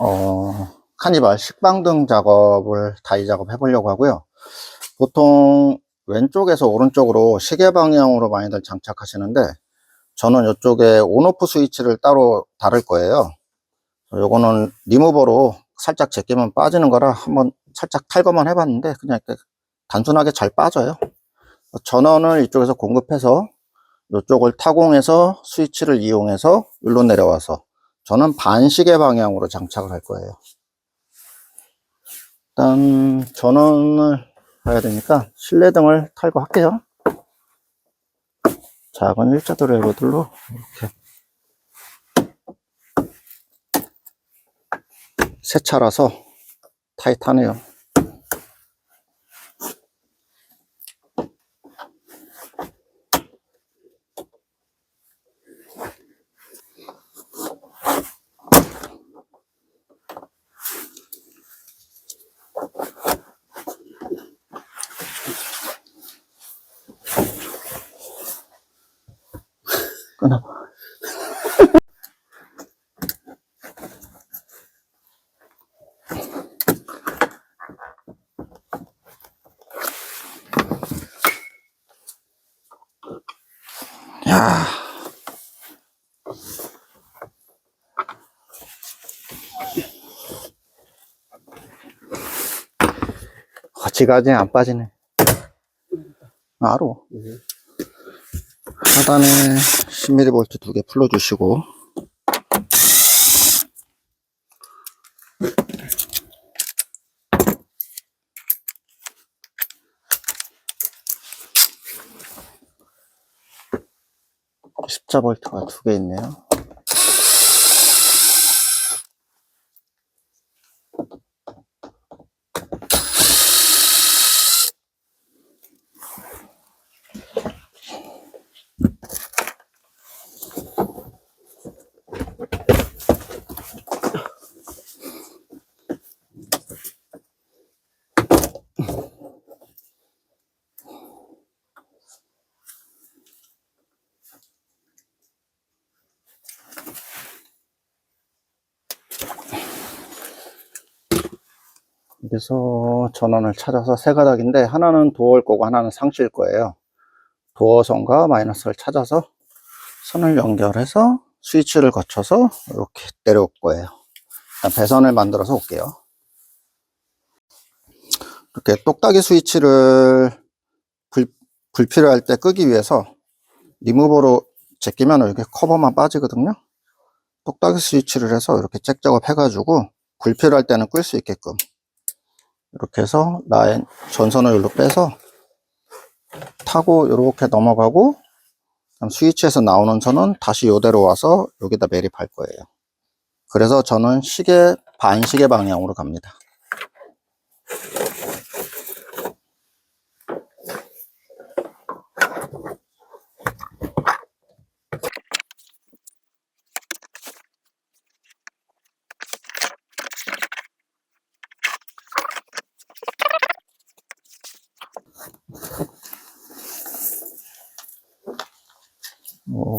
어, 카니발 식방등 작업을 다이 작업 해보려고 하고요. 보통 왼쪽에서 오른쪽으로 시계 방향으로 많이들 장착하시는데 저는 이쪽에 온오프 스위치를 따로 다를 거예요. 요거는 리무버로 살짝 제끼면 빠지는 거라 한번 살짝 탈거만 해봤는데 그냥 이렇게 단순하게 잘 빠져요. 전원을 이쪽에서 공급해서 이쪽을 타공해서 스위치를 이용해서 일로 내려와서 저는 반시계 방향으로 장착을 할 거예요. 일단 전원을 봐야 되니까 실내등을 탈거 할게요. 작은 일자 드라이버들로 이렇게 새 차라서 타이트하네요. 끊어. 야. 거치가지 안 빠지네. 알아. 하단에 10mV 두 개 풀어주시고 십자 볼트가 두 개 있네요. 그래서 전원을 찾아서 세 가닥인데 하나는 도어일 거고 하나는 상실 거예요. 도어 선과 마이너스를 찾아서 선을 연결해서 스위치를 거쳐서 이렇게 내려올 거예요. 배선을 만들어서 올게요. 이렇게 똑딱이 스위치를 불, 불필요할 때 끄기 위해서 리무버로 제끼면 이렇게 커버만 빠지거든요. 똑딱이 스위치를 해서 이렇게 잭 작업 해가지고 불필요할 때는 끌 수 있게끔 이렇게 해서 라인 전선을 여기로 빼서 타고 이렇게 넘어가고 스위치에서 나오는 선은 다시 이대로 와서 여기다 매립할 거예요. 그래서 저는 시계 반시계 방향으로 갑니다.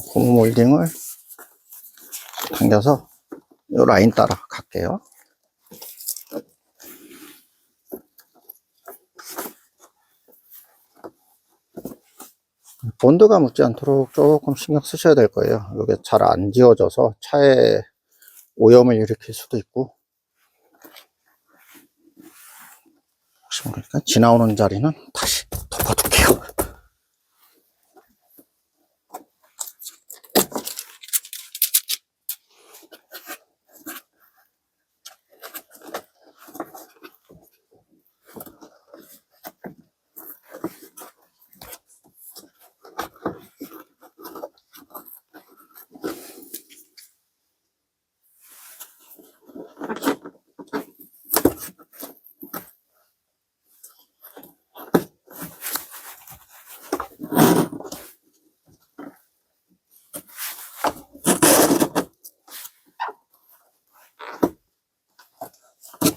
고무 몰딩을 당겨서 이 라인 따라 갈게요. 본드가 묻지 않도록 조금 신경 쓰셔야 될 거예요. 이게 잘 안 지워져서 차에 오염을 일으킬 수도 있고 혹시 모르니까 지나오는 자리는 다시 덮어둘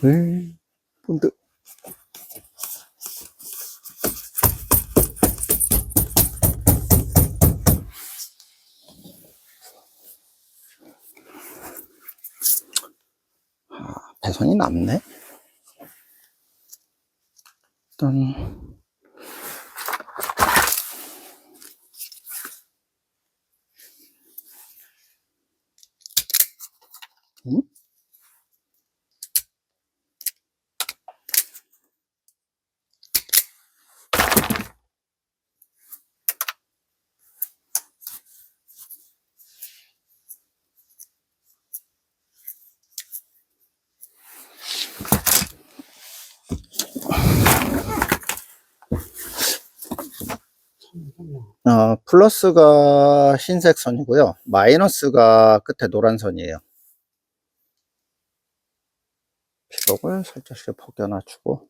게요. 음, 본드. 아, 배선이 남네? 일단, 어, 플러스가 흰색 선이고요. 마이너스가 끝에 노란 선이에요. 피복을 살짝씩 벗겨놔주고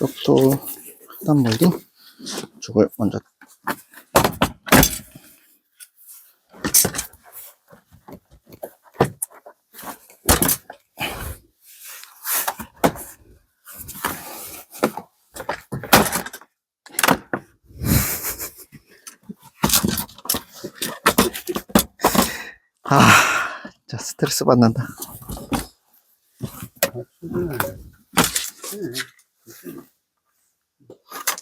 쪽도 하단 몰딩 쪽을 먼저. 아 진짜 스트레스 받는다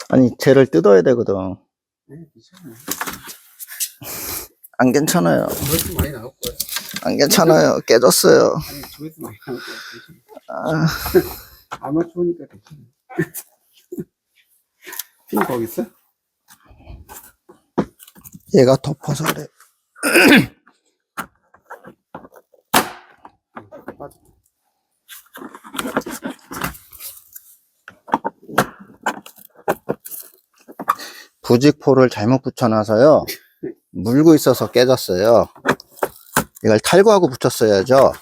아니 쟤를 뜯어야 되거든 네, 괜찮아요. 안 괜찮아요 조회수 많이 나올 거예요. 안 괜찮아요 깨졌어요 아니, 조회수 많이 나올 거예요. 괜찮아요. 아, 아마추어니까 괜찮아요. 핀 거기 있어? 얘가 덮어서 그래 빠져. 부직포를 잘못 붙여놔서요. 물고 있어서 깨졌어요. 이걸 탈거하고 붙였어야죠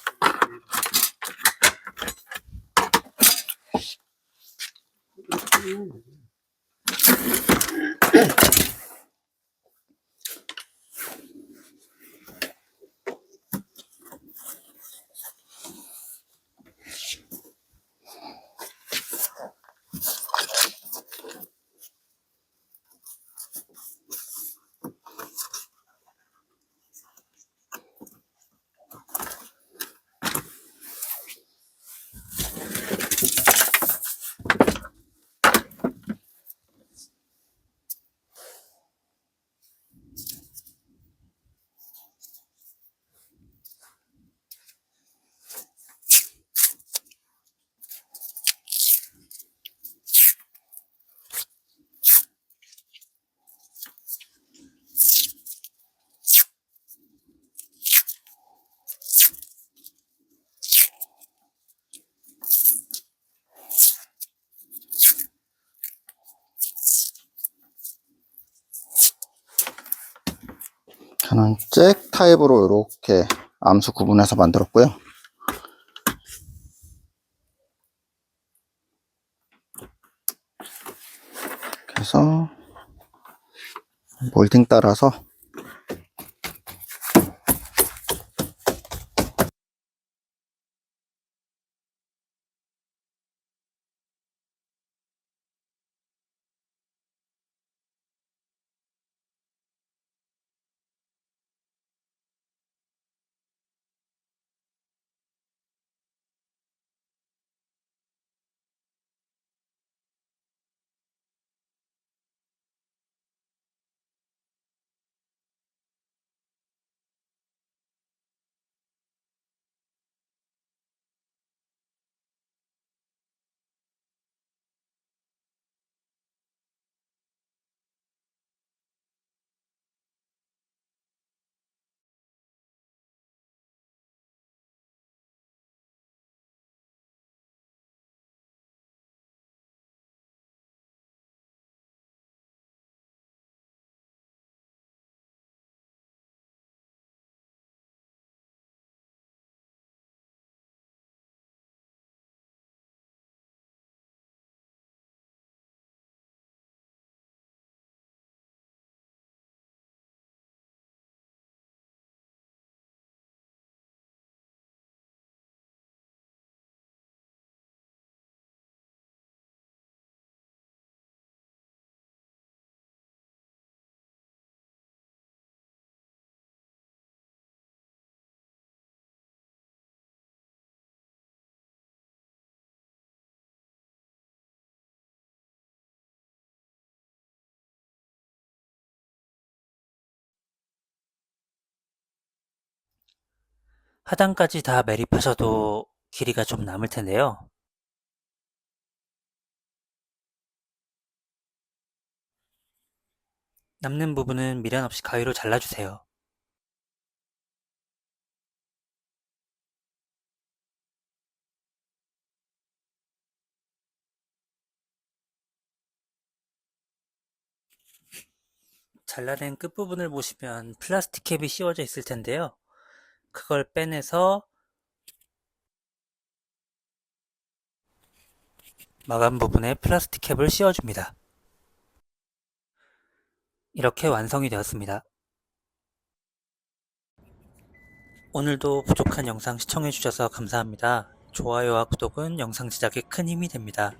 저는 잭 타입으로 이렇게 암수 구분해서 만들었고요. 그래서 몰딩 따라서 하단까지 다 매립하셔도 길이가 좀 남을 텐데요. 남는 부분은 미련 없이 가위로 잘라주세요. 잘라낸 끝부분을 보시면 플라스틱 캡이 씌워져 있을 텐데요. 그걸 빼내서 마감 부분에 플라스틱 캡을 씌워줍니다. 이렇게 완성이 되었습니다. 오늘도 부족한 영상 시청해주셔서 감사합니다. 좋아요와 구독은 영상 제작에 큰 힘이 됩니다.